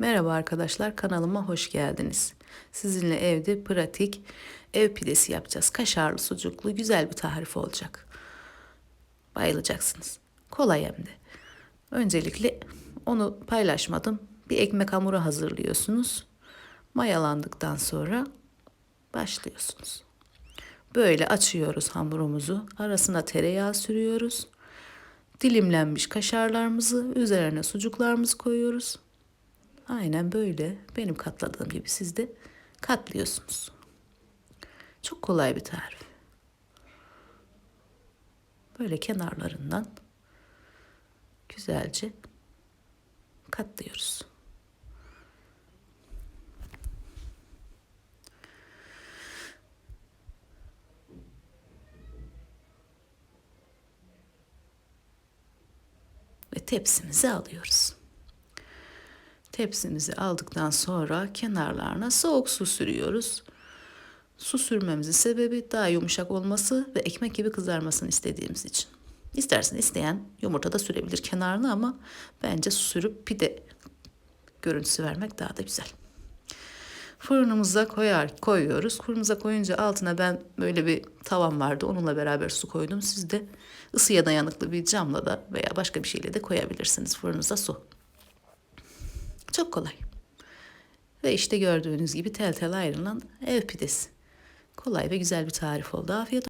Merhaba arkadaşlar kanalıma hoş geldiniz. Sizinle evde pratik ev pidesi yapacağız. Kaşarlı sucuklu güzel bir tarif olacak. Bayılacaksınız. Kolay hem de. Öncelikle onu paylaşmadım. Bir ekmek hamuru hazırlıyorsunuz. Mayalandıktan sonra başlıyorsunuz. Böyle açıyoruz hamurumuzu. Arasına tereyağı sürüyoruz. Dilimlenmiş kaşarlarımızı üzerine sucuklarımızı koyuyoruz. Aynen böyle benim katladığım gibi siz de katlıyorsunuz. Çok kolay bir tarif. Böyle kenarlarından güzelce katlıyoruz. Ve tepsimizi alıyoruz. Tepsimizi aldıktan sonra kenarlarına soğuk su sürüyoruz. Su sürmemizin sebebi daha yumuşak olması ve ekmek gibi kızarmasını istediğimiz için. İstersen isteyen yumurta da sürebilir kenarına ama bence su sürüp pide görüntüsü vermek daha da güzel. Fırınımıza koyar koyuyoruz. Fırınımıza koyunca altına ben böyle bir tavam vardı. Onunla beraber su koydum. Siz de ısıya dayanıklı bir camla da veya başka bir şeyle de koyabilirsiniz fırınıza su. Çok kolay. Ve işte gördüğünüz gibi tel tel ayrılan ev pidesi. Kolay ve güzel bir tarif oldu. Afiyet